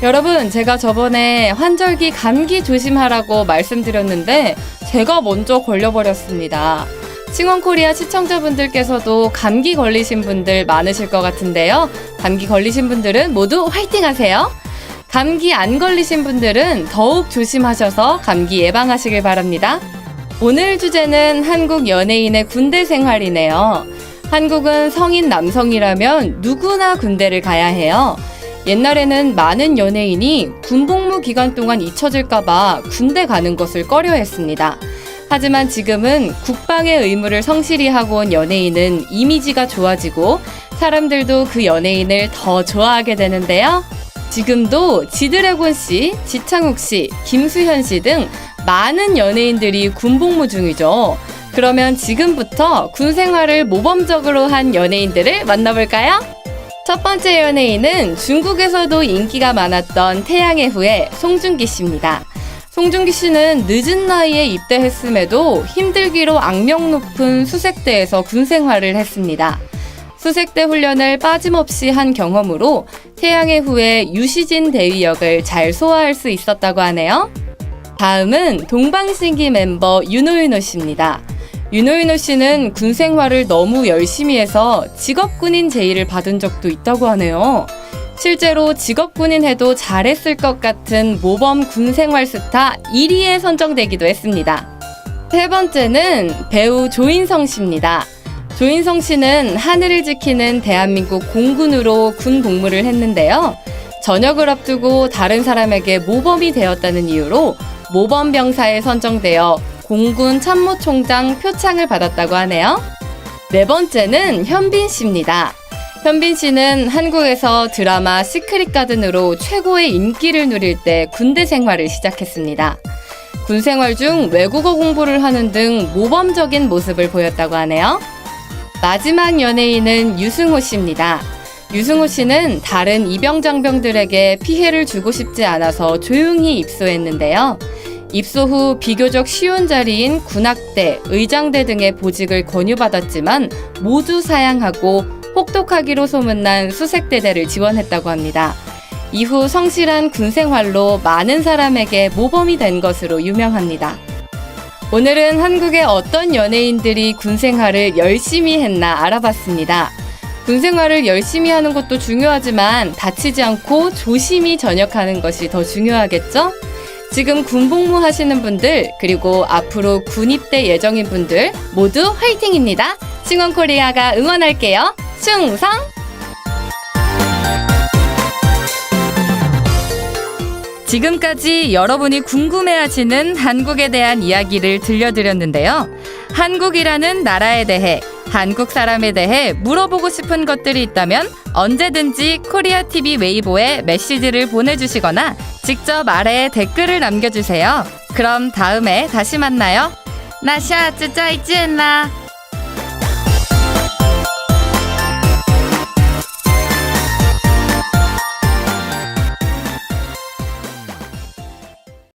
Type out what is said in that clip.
여러분 제가 저번에 환절기 감기 조심하라고 말씀드렸는데 제가 먼저 걸려버렸습니다. 칭원코리아 시청자분들께서도 감기 걸리신 분들 많으실 것 같은데요. 감기 걸리신 분들은 모두 화이팅 하세요. 감기 안 걸리신 분들은 더욱 조심하셔서 감기 예방하시길 바랍니다. 오늘 주제는 한국 연예인의 군대 생활이네요. 한국은 성인 남성이라면 누구나 군대를 가야 해요. 옛날에는 많은 연예인이 군복무 기간 동안 잊혀질까봐 군대 가는 것을 꺼려 했습니다. 하지만 지금은 국방의 의무를 성실히 하고 온 연예인은 이미지가 좋아지고 사람들도 그 연예인을 더 좋아하게 되는데요. 지금도 지드래곤 씨, 지창욱 씨, 김수현 씨 등 많은 연예인들이 군복무 중이죠. 그러면 지금부터 군 생활을 모범적으로 한 연예인들을 만나볼까요? 첫 번째 연예인은 중국에서도 인기가 많았던 태양의 후예 송중기 씨입니다. 송중기 씨는 늦은 나이에 입대했음에도 힘들기로 악명 높은 수색대에서 군 생활을 했습니다. 수색대 훈련을 빠짐없이 한 경험으로 태양의 후예 유시진 대위 역을 잘 소화할 수 있었다고 하네요. 다음은 동방신기 멤버 윤호윤호 씨입니다. 윤호윤호 씨는 군 생활을 너무 열심히 해서 직업군인 제의를 받은 적도 있다고 하네요. 실제로 직업군인 해도 잘했을 것 같은 모범 군 생활 스타 1위에 선정되기도 했습니다. 세 번째는 배우 조인성 씨입니다. 조인성 씨는 하늘을 지키는 대한민국 공군으로 군 복무를 했는데요. 전역을 앞두고 다른 사람에게 모범이 되었다는 이유로 모범 병사에 선정되어 공군 참모총장 표창을 받았다고 하네요. 네 번째는 현빈 씨입니다. 현빈 씨는 한국에서 드라마 시크릿 가든으로 최고의 인기를 누릴 때 군대 생활을 시작했습니다. 군 생활 중 외국어 공부를 하는 등 모범적인 모습을 보였다고 하네요. 마지막 연예인은 유승호 씨입니다. 유승호 씨는 다른 이병장병들에게 피해를 주고 싶지 않아서 조용히 입소했는데요. 입소 후 비교적 쉬운 자리인 군악대, 의장대 등의 보직을 권유받았지만 모두 사양하고 혹독하기로 소문난 수색대대를 지원했다고 합니다. 이후 성실한 군 생활로 많은 사람에게 모범이 된 것으로 유명합니다. 오늘은 한국의 어떤 연예인들이 군 생활을 열심히 했나 알아봤습니다. 군 생활을 열심히 하는 것도 중요하지만 다치지 않고 조심히 전역하는 것이 더 중요하겠죠? 지금 군복무 하시는 분들 그리고 앞으로 군 입대 예정인 분들 모두 화이팅입니다. 싱원코리아가 응원할게요. 충성! 지금까지 여러분이 궁금해하시는 한국에 대한 이야기를 들려드렸는데요. 한국이라는 나라에 대해, 한국 사람에 대해 물어보고 싶은 것들이 있다면 언제든지 코리아 TV 웨이보에 메시지를 보내주시거나 직접 아래에 댓글을 남겨주세요. 그럼 다음에 다시 만나요. 나샤 쯔짜이쯔엔나